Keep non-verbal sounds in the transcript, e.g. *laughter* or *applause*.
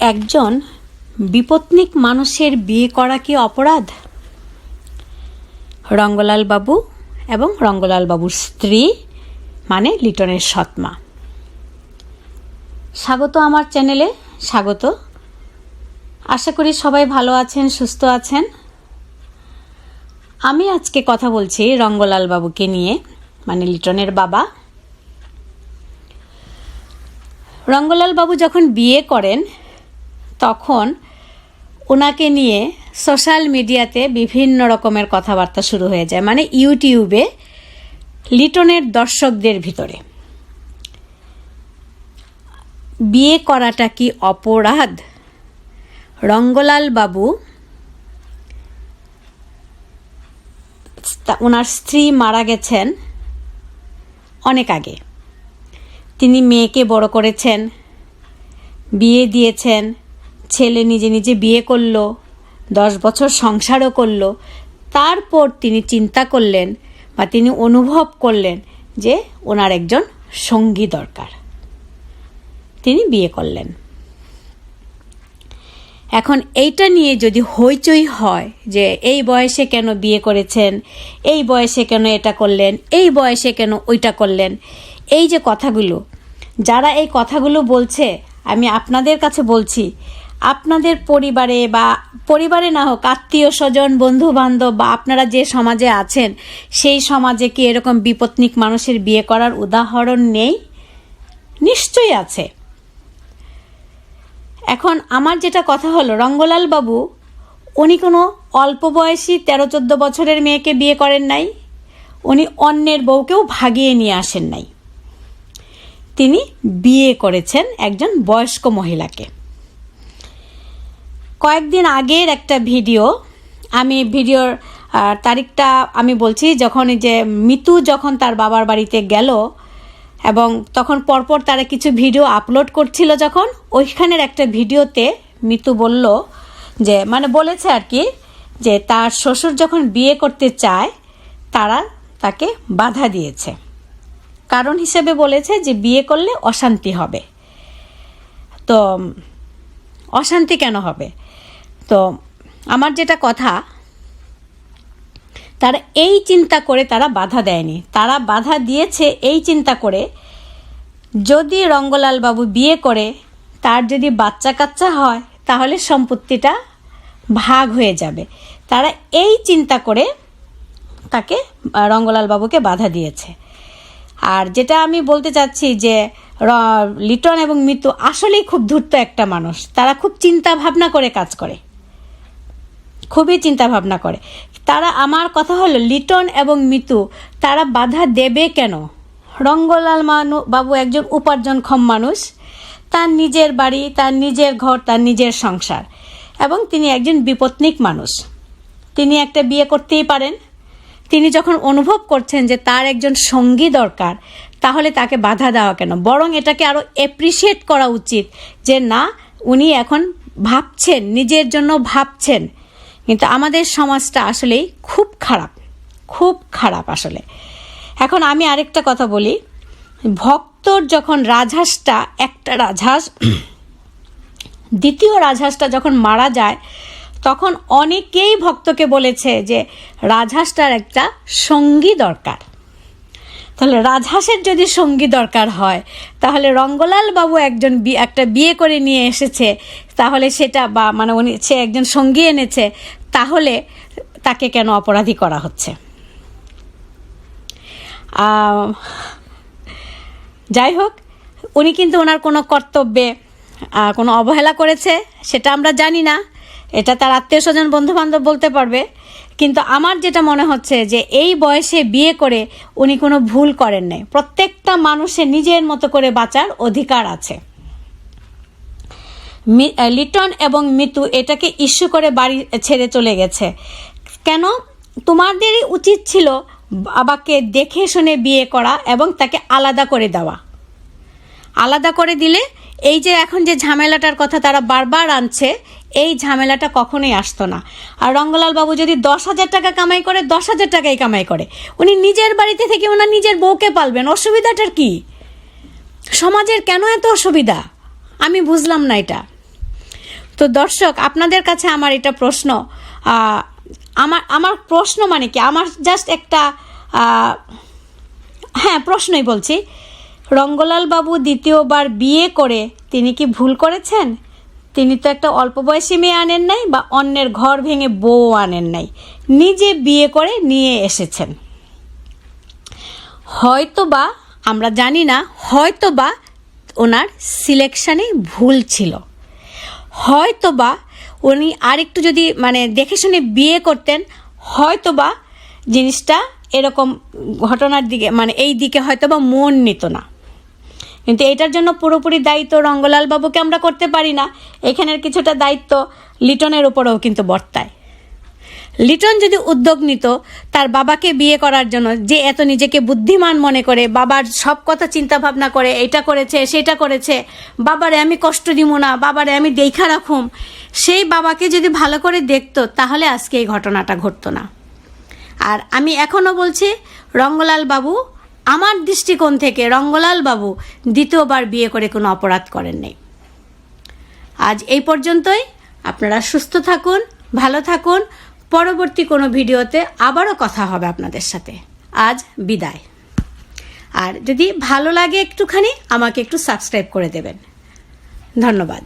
একজন বিপত্নিক মানুষের বিয়ে করা কি অপরাধ? রঙ্গলাল বাবু এবং রঙ্গলাল বাবুর স্ত্রী মানে লিটনের সৎমা। স্বাগত আমার চ্যানেলে, স্বাগত। আশা করি সবাই ভালো আছেন, সুস্থ আছেন। আমি আজকে কথা বলছি রঙ্গলাল বাবুকে নিয়ে মানে লিটনের বাবা। রঙ্গলাল বাবু যখন বিয়ে করেন তখন ওনাকে নিয়ে সোশ্যাল মিডিয়াতে বিভিন্ন রকমের কথাবার্তা শুরু হয়ে যায়। মানে ইউটিউবে লিটনের দর্শকদের ভিতরে। বিয়ে করাটা কি অপরাধ? রঙ্গলাল বাবু ওনার স্ত্রী মারা গেছেন অনেক আগে। তিনি মেয়েকে বড় করেছেন, বিয়ে দিয়েছেন ছেলে নিজে নিজে বিয়ে করল, দশ বছর সংসারও করল, তারপর তিনি চিন্তা করলেন বা তিনি অনুভব করলেন যে ওনার একজন সঙ্গী দরকার। তিনি বিয়ে করলেন। এখন এইটা নিয়ে যদি হইচই হয় যে এই বয়সে কেন বিয়ে করেছেন, এই বয়সে কেন এটা করলেন, এই বয়সে কেন ওইটা করলেন, এই যে কথাগুলো, যারা এই কথাগুলো বলছে, আমি আপনাদের কাছে বলছি আপনাদের পরিবারে বা পরিবারে না হোক, আত্মীয় স্বজন বন্ধু বান্ধব বা আপনারা যে সমাজে আছেন, সেই সমাজে কি এরকম বিপত্নিক মানুষের বিয়ে করার উদাহরণ নেই? নিশ্চয়ই আছে। এখন আমার যেটা কথা হলো, রঙ্গলাল বাবু, উনি কোনো অল্প বয়সী তেরো চোদ্দ বছরের মেয়েকে বিয়ে করেন নাই, উনি অন্যের বউকেও ভাগিয়ে নিয়ে আসেন নাই। তিনি বিয়ে করেছেন একজন বয়স্ক মহিলাকে। কয়েকদিন আগের একটা ভিডিও, আমি ভিডিওর তারিখটা আমি বলছি, যখন যে মিতু যখন তার বাবার বাড়িতে গেল, এবং তখন পরপর তারা কিছু ভিডিও আপলোড করছিল যখন, ওইখানের একটা ভিডিওতে মিতু বলল যে মানে বলেছে আর কি, যে তার শ্বশুর যখন বিয়ে করতে চায়, তারা তাকে বাধা দিয়েছে। কারণ হিসেবে বলেছে যে, বিয়ে করলে অশান্তি হবে। তো, অশান্তি কেন হবে? তো আমার যেটা কথা, তারা এই চিন্তা করে তারা বাধা দেয়নি। তারা বাধা দিয়েছে এই চিন্তা করে, যদি রঙ্গলাল বাবু বিয়ে করে, তার যদি বাচ্চা কাচ্চা হয়, তাহলে সম্পত্তিটা ভাগ হয়ে যাবে। তারা এই চিন্তা করে তাকে রঙ্গলাল বাবুকে বাধা দিয়েছে। আর যেটা আমি বলতে চাচ্ছি যে লিটন এবং মিতু আসলেই খুব ধূর্ত একটা মানুষ। তারা খুব চিন্তা ভাবনা করে কাজ করে। খুবই চিন্তা ভাবনা করে। তারা আমার কথা হলো, লিটন এবং মিতু, তারা বাধা দেবে কেন? রঙ্গলাল মানু, বাবু একজন উপার্জনক্ষম মানুষ। তার নিজের বাড়ি, তার নিজের ঘর, তার নিজের সংসার। এবং তিনি একজন বিপত্নিক মানুষ। তিনি একটা বিয়ে করতেই পারেন। তিনি যখন অনুভব করছেন যে তার একজন সঙ্গী দরকার, তাহলে তাকে বাধা দেওয়া কেন? বরং এটাকে আরও অ্যাপ্রিসিয়েট করা উচিত যে না, উনি এখন ভাবছেন, নিজের জন্য ভাবছেন। কিন্তু আমাদের সমাজটা আসলেই খুব খারাপ খুব খারাপ আসলে। এখন আমি আরেকটা কথা বলি। ভক্তর যখন রাজহাঁসটা, একটা রাজহাঁস, *clears throat* দ্বিতীয় রাজহাঁসটা যখন মারা যায়, তখন অনেকেই ভক্তকে বলেছে যে রাজহাঁসটার একটা সঙ্গী দরকার। তাহলে রাজহাঁসের যদি সঙ্গী দরকার হয়, তাহলে রঙ্গলাল বাবু একজন একটা বিয়ে করে নিয়ে এসেছে। তাহলে সেটা বা মানে উনি, সে একজন সঙ্গী এনেছে। তাহলে তাকে কেন অপরাধী করা হচ্ছে? যাই হোক, উনি কিন্তু ওনার কোনো কর্তব্যে কোনো অবহেলা করেছে, সেটা আমরা জানি না। এটা তার আত্মীয় স্বজন বন্ধু বান্ধব বলতে পারবে। কিন্তু আমার যেটা মনে হচ্ছে যে এই বয়সে বিয়ে করে উনি কোনো ভুল করেন নাই প্রত্যেকটা মানুষের নিজের মতো করে বাঁচার অধিকার আছে। লিটন এবং মিতু এটাকে ইস্যু করে বাড়ি ছেড়ে চলে গেছে। কেন? তোমাদেরই উচিত ছিল বাবাকে দেখে শুনে বিয়ে করা এবং তাকে আলাদা করে দেওয়া। আলাদা করে দিলে এই যে এখন যে ঝামেলাটার কথা তারা বারবার আনছে, এই ঝামেলাটা কখনোই আসতো না। আর রঙ্গলাল বাবু যদি দশ হাজার টাকা কামাই করে, দশ হাজার টাকাই কামাই করে। উনি নিজের বাড়িতে থেকে ওনার নিজের বউকে পালবেন, অসুবিধাটার কি? সমাজের কেন এত অসুবিধা? আমি বুঝলাম না এটা। তো দর্শক, আপনাদের কাছে আমার এটা প্রশ্ন আমার আমার প্রশ্ন মানে কি? আমার জাস্ট একটা হ্যাঁ প্রশ্নই বলছি। রঙ্গলাল বাবু দ্বিতীয়বার বিয়ে করে তিনি কি ভুল করেছেন? তিনি তো একটা অল্প বয়সী মেয়ে আনেন নাই বা অন্যের ঘর ভেঙে বউ আনেন নাই। নিজে বিয়ে করে নিয়ে এসেছেন। হয়তোবা, আমরা জানি না, হয়তোবা ওনার সিলেকশানে ভুল ছিল। হয়তোবা উনি আরেকটু যদি মানে দেখে শুনে বিয়ে করতেন, হয়তোবা জিনিসটা এরকম ঘটনার দিকে মানে এই দিকে হয়তোবা মন নিত না। কিন্তু এটার জন্য পুরোপুরি দায়িত্ব রঙ্গলাল বাবুকে আমরা করতে পারি না। এখানের কিছুটা দায়িত্ব লিটনের উপরেও কিন্তু বর্তায়। লিটন যদি উদ্যোগ নিত, তার বাবাকে বিয়ে করার জন্য, যে এত নিজেকে বুদ্ধিমান মনে করে, বাবার সব কথা চিন্তা ভাবনা করে, এটা করেছে, সেটা করেছে, বাবারে আমি কষ্ট দিব না, বাবারে আমি দেখা রাখুম, সেই বাবাকে যদি ভালো করে দেখতো, তাহলে আজকে এই ঘটনাটা ঘটতো না। আর আমি এখনও বলছি, রঙ্গলাল বাবু, আমার দৃষ্টিকোণ থেকে রঙ্গলাল বাবু দ্বিতীয়বার বিয়ে করে কোনো অপরাধ করেন নাই। আজ এই পর্যন্তই, আপনারা সুস্থ থাকুন, ভালো থাকুন পরবর্তী কোনো ভিডিওতে আবারও কথা হবে আপনাদের সাথে। আজ বিদায়। আর যদি ভালো লাগে একটুখানি, আমাকে একটু সাবস্ক্রাইব করে দেবেন। ধন্যবাদ।